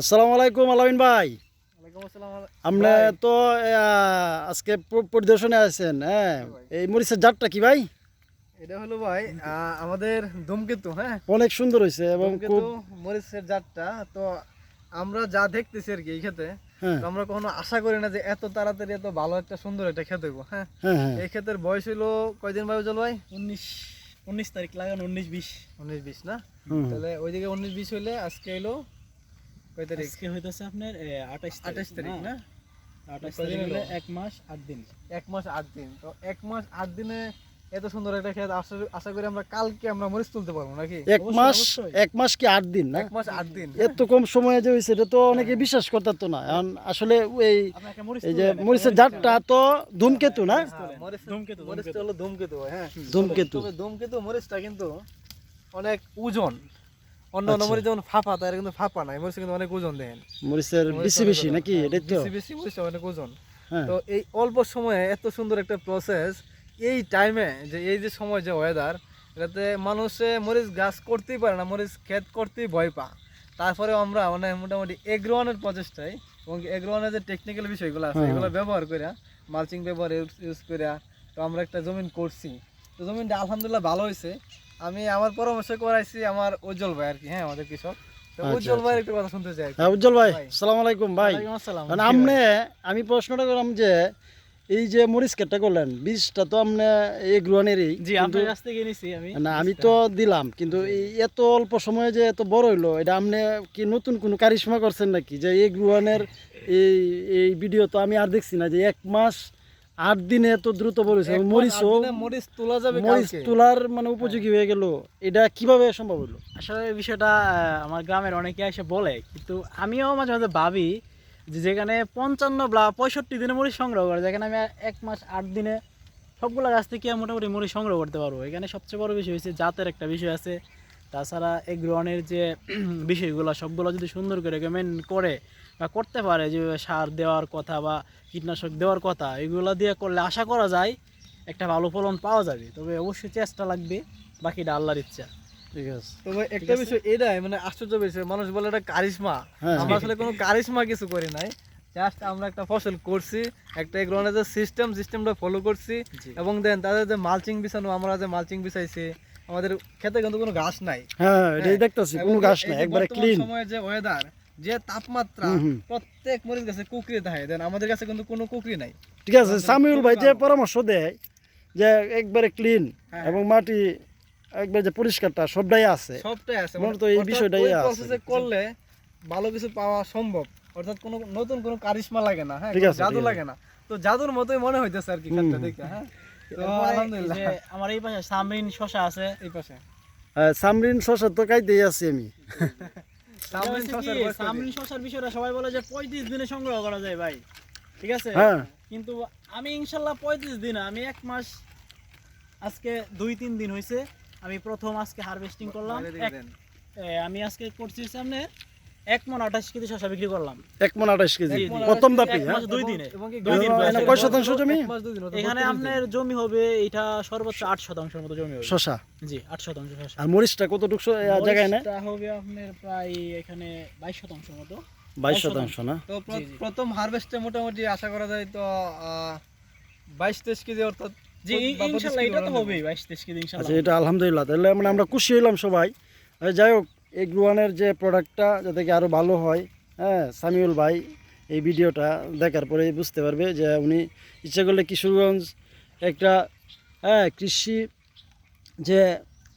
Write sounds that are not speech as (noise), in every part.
আসসালামু আলাইকুম আলামিন ভাই। আপনি তো আজকে পরিদর্শনে আছেন হ্যাঁ? এই মরিচের জাতটা কি ভাই? এটা হলো ভাই আমাদের ধূমকেতু হ্যাঁ? অনেক সুন্দর হয়েছে এবং খুব মরিচের জাতটা তো আমরা যা দেখতেছি আর কি এই ক্ষেতে হ্যাঁ। আমরা কখনো আশা করি না যে এত তাড়াতাড়ি এত ভালো একটা সুন্দর একটা খেতে হইব হ্যাঁ? হ্যাঁ হ্যাঁ। এই ক্ষেতের বয়স হলো কয়দিন ভাই উজ্জ্বল ভাই? উনিশ উনিশ তারিখ লাগানো উনিশ বিশ। উনিশ বিশ না? তাহলে ওইদিকে উনিশ বিশ হইলে আজকে হলো কয় তারিখ? আজকে হইতেছে আপনার আঠাশ আঠাশ তারিখ না? আঠাশ কয়দিন তারিখ হলে হলো? এক মাস আট দিন। এক মাস আট দিন। তো এক মাস আট দিনে এত সুন্দর একটা খেত আশা করি আমরা কালকে আমরা মরিচ তুলতে পারব নাকি? এক মাস এক মাস কি আট দিন না? এক মাস আট দিন। এত কম সময়ে যে হয়েছে এটা তো অনেকে বিশ্বাস করতে তো না। এখন আসলে এই যে মরিচের মরিচ জাতটা তো ধূমকেতু না? হ্যাঁ, ধূমকেতু, মরিচটা হলো ধূমকেতু হ্যাঁ। ধূমকেতু। ধূমকেতু মরিচটা কিন্তু অনেক ওজন। অন্য অন্য আচ্ছা। মরিচ যেমন ফাঁপা তার কিন্তু ফাঁপা নাই মরিচ কিন্তু অনেক ওজন দেন। মরিচের বেশি বেশি নাকি? এটাই তো। বেশি বেশি অনেক ওজন। হ্যাঁ। তো এই অল্প সময়ে এত সুন্দর একটা প্রসেস এই টাইমে যে এই যে সময় যে ওয়েদার এটাতে মানুষে মরিচ গাছ করতেই পারে না মরিচ ক্ষেত করতেই ভয় পা তারপরে আমরা মানে মোটামুটি এগ্রোয়ানের প্রচেষ্টায় এবং এগ্রোয়ানের যে টেকনিক্যাল বিষয়গুলো আছে হ্যাঁ। এগুলো ব্যবহার করে মালচিং ব্যবহার ইউজ করে তো আমরা একটা জমিন করছি। তো জমিনটা আলহামদুলিল্লাহ ভালো হয়েছে আমি আমার পরামর্শ করাইছি আমার উজ্জ্বল ভাই আর কি হ্যাঁ আমাদের কৃষক। আচ্ছা, উজ্জ্বল আচ্ছা। একটু কথা শুনতে চাই। হ্যাঁ উজ্জ্বল ভাই। আলাইকুম ভাই। মানে আমি প্রশ্নটা করলাম যে এই যে মরিচ কেটটা করলেন বীজটা তো আপনি এই গ্রহণেরই জি আপনার কাছ থেকে নিছি আমি না আমি তো দিলাম কিন্তু এত অল্প সময়ে যে এত বড় হইল এটা আপনি কি নতুন কোনো কারিশমা করছেন নাকি? যে এই গ্রহণের এই এই ভিডিও তো আমি আর দেখছি না যে এক মাস আট দিনে এত দ্রুত দিনে মরিচ তোলা যাবে মরিচ তোলার মানে উপযোগী হয়ে গেল এটা কীভাবে সম্ভব হলো? আসলে এই বিষয়টা আমার গ্রামের অনেকে এসে বলে কিন্তু আমিও মাঝে মাঝে ভাবি যে যেখানে পঞ্চান্ন বা পঁয়ষট্টি দিনে মরিচ সংগ্রহ করে যেখানে আমি এক মাস আট দিনে সবগুলো গাছ থেকে মোটামুটি মরিচ সংগ্রহ করতে পারব। এখানে সবচেয়ে বড় বিষয় হচ্ছে জাতের একটা বিষয় আছে। তাছাড়া এই গ্রহণের যে বিষয়গুলো সবগুলো যদি সুন্দর করে রেকমেন্ড করে বা করতে পারে যে সার দেওয়ার কথা বা কীটনাশক দেওয়ার কথা এগুলো দিয়ে করলে আশা করা যায় একটা ভালো ফলন পাওয়া যাবে। তবে অবশ্যই চেষ্টা লাগবে বাকিটা আল্লাহর ইচ্ছা। ঠিক আছে। তবে একটা বিষয় এটাই মানে আশ্চর্য বিষয় মানুষ বলে এটা কারিশমা। হ্যাঁ। আমরা আসলে কোনো কারিশমা কিছু করি নাই। জাস্ট আমরা একটা ফসল করছি একটা সিস্টেম সিস্টেমটা ফলো করছি এবং দেন তাদের যে মালচিং বিছানো আমরা যে মালচিং বিছাইছি আমাদের খেতে কিন্তু কোনো ঘাস নাই। হ্যাঁ এটাই হ্যাঁ, দেখতেছি কোনো ঘাস নাই একবারে ক্লিন সময়ে যে ওয়েদার যে তাপমাত্রা। প্রত্যেক মরিচ গাছে কুকরি থাকে দেন আমাদের কাছে কিন্তু কোনো কুকরি নাই। ঠিক আছে সামিউল ভাই যে পরামর্শ দেয় যে একবারে ক্লিন হ্যাঁ। এবং মাটি একবারে যে পরিষ্কারটা সবটাই আছে। সবটাই আছে। মূলত এই বিষয়টাই আছে। এ করলে ভালো কিছু পাওয়া সম্ভব। অর্থাৎ কোনো নতুন কোনো কারিশমা লাগে না হ্যাঁ? ঠিক আছে, জাদু লাগে না। তো জাদুর মতোই মনে হইতেছে আর কি হুম। দেখে হ্যাঁ? তো আলহামদুলিল্লাহ। যে আমার এই পাশে সামরিন শশা আছে। এই পাশে। হ্যাঁ, সামরিন শশা তো কাইতেই আছি আমি। (laughs) সামরিন শশার বিষয়টা সবাই বলে যে পঁয়ত্রিশ দিনে সংগ্রহ করা যায় ভাই ঠিক আছে? হ্যাঁ। কিন্তু আমি ইনশাল্লাহ পঁয়ত্রিশ দিন আমি এক মাস আজকে দুই তিন দিন হয়েছে আমি প্রথম আজকে হারভেস্টিং করলাম। আমি আজকে করছি সামনে এক মন আঠাশ কেজি শশা বিক্রি করলাম। এক মন আঠাশ কেজি। প্রথম দাপি হ্যাঁ? দুই দিনে। দুই দিন কয় শতাংশ জমি? এক মাস দুই দিন, অর্থাৎ এখানে আপনার জমি হবে এটা সর্বোচ্চ আট শতাংশের মতো জমি হবে। শশা জি আট শতাংশ শশা আর মরিচটা কতটুকু জায়গায় না হবে আপনার প্রায় এখানে বাইশ শতাংশ মতো। বাইশ শতাংশ না? তো। প্রথম হারভেস্টে মোটামুটি আশা করা যায় তো বাইশ তেইশ কেজি অর্থাৎ জি বা ইনশাল্লাহ এটা তো হবেই বাইশ তেইশ কেজি আচ্ছা এটা আলহামদুলিল্লাহ তাহলে মানে আমরা খুশি হইলাম সবাই। যাই হোক এই গ্রুয়ানের যে প্রোডাক্টটা যাতে কি আরও ভালো হয় হ্যাঁ সামিউল ভাই এই ভিডিওটা দেখার পরে বুঝতে পারবে যে উনি ইচ্ছা করলে কিশোরগঞ্জ একটা হ্যাঁ কৃষি যে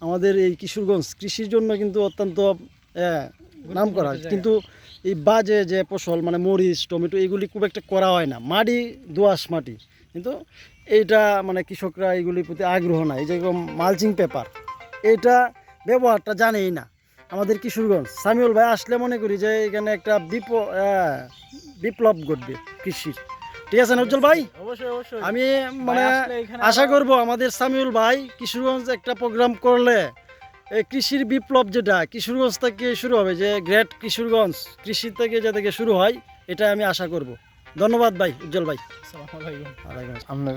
আমাদের এই কিশোরগঞ্জ কৃষির জন্য কিন্তু অত্যন্ত হ্যাঁ, নাম করা। কিন্তু এই বাজে যে ফসল মানে মরিচ টমেটো এগুলি খুব একটা করা হয় না। মাটি দোআঁশ মাটি। কিন্তু এইটা মানে কৃষকরা এগুলির প্রতি আগ্রহ নাই। যেরকম মালচিং পেপার এটা ব্যবহারটা জানেই না। আমাদের কিশোরগঞ্জ। সামিউল ভাই আসলে মনে করি যে এখানে একটা বিপ বিপ্লব ঘটবে কৃষির। ঠিক আছে না উজ্জ্বল ভাই? অবশ্যই অবশ্যই। আমি মানে আশা করব আমাদের সামিউল ভাই কিশোরগঞ্জ একটা প্রোগ্রাম করলে এই কৃষির বিপ্লব যেটা কিশোরগঞ্জ থেকে শুরু হবে যে গ্রেট কিশোরগঞ্জ কৃষি থেকে যে থেকে শুরু হয় এটা আমি আশা করব। ধন্যবাদ ভাই উজ্জ্বল ভাই। আপনার